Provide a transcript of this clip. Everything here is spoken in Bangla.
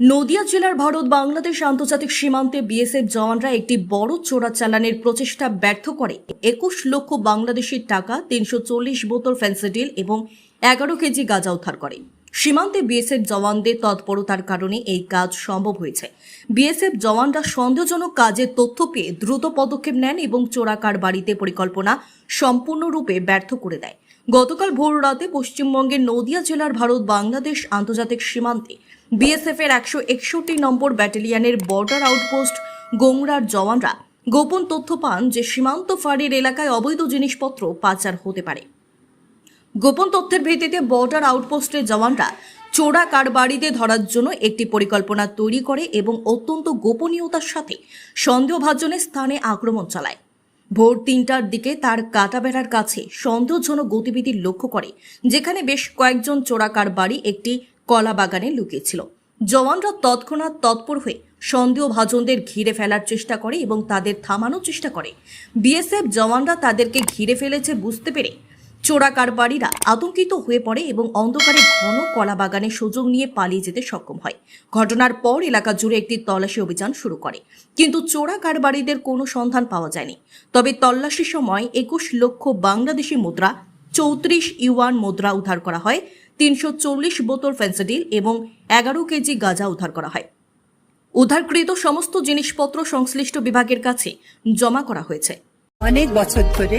নদিয়া জেলার ভারত বাংলাদেশ আন্তর্জাতিক সীমান্তে বিএসএফ জওয়ানরা একটি বড় চোরাচালানের প্রচেষ্টা ব্যর্থ করে। একুশ লক্ষ বাংলাদেশের টাকা, তিনশো চল্লিশ বোতল ফেন্সিডিল এবং এগারো কেজি গাঁজা উদ্ধার করে। সীমান্তে বিএসএফ জওয়ানদের তৎপরতার কারণে এই কাজ সম্ভব হয়েছে। বিএসএফ জওয়ানরা সন্দেহজনক কাজের তথ্য পেয়ে দ্রুত পদক্ষেপ নেন এবং চোরাকার বাড়িতে পরিকল্পনা সম্পূর্ণরূপে ব্যর্থ করে দেয়। গতকাল ভোর রাতে পশ্চিমবঙ্গের নদিয়া জেলার ভারত বাংলাদেশ আন্তর্জাতিক সীমান্তে বিএসএফ এর একশো একষট্টি নম্বর ব্যাটালিয়ানের বর্ডার আউটপোস্ট গোংরার জওয়ানরা গোপন তথ্য পান যে সীমান্ত ফাঁড়ির এলাকায় অবৈধ জিনিসপত্র পাচার হতে পারে। গোপন তথ্যের ভিত্তিতে বর্ডার আউটপোস্টের জওয়ানরা চোরা কারবারিতে ধরার জন্য একটি পরিকল্পনা তৈরি করে এবং অত্যন্ত গোপনীয়তার সাথে সন্দেহভাজনের স্থানে আক্রমণ চালায়। ভোর তিনটার দিকে তার কাটাবেড়ার কাছে সন্দেহজনক গতিবিধি লক্ষ্য করে, যেখানে বেশ কয়েকজন চোরাকার বাড়ি একটি কলা বাগানে লুকিয়েছিল। জওয়ানরা তৎক্ষণাৎ তৎপর হয়ে সন্দেহভাজনদের ঘিরে ফেলার চেষ্টা করে এবং তাদের থামানোর চেষ্টা করে। বিএসএফ জওয়ানরা তাদেরকে ঘিরে ফেলেছে বুঝতে পেরে চোরা কারবারিরা আতঙ্কিত হয়ে পড়ে এবং অন্ধকারে ঘন কলা বাগানে সুযোগ নিয়ে পালিয়ে যেতে সক্ষম হয়। ঘটনার পর এলাকা জুড়ে একটি তল্লাশি অভিযান শুরু করে। কিন্তু চোরা কারবারিদের কোনো সন্ধান পাওয়া যায়নি। তবে তল্লাশির সময় একুশ লক্ষ বাংলাদেশি মুদ্রা, চৌত্রিশ ইউয়ান মুদ্রা উদ্ধার করা হয়, তিনশো চল্লিশ বোতল ফেন্সিডিল এবং এগারো কেজি গাঁজা উদ্ধার করা হয়। উদ্ধারকৃত সমস্ত জিনিসপত্র সংশ্লিষ্ট বিভাগের কাছে জমা করা হয়েছে। অনেক বছর ধরে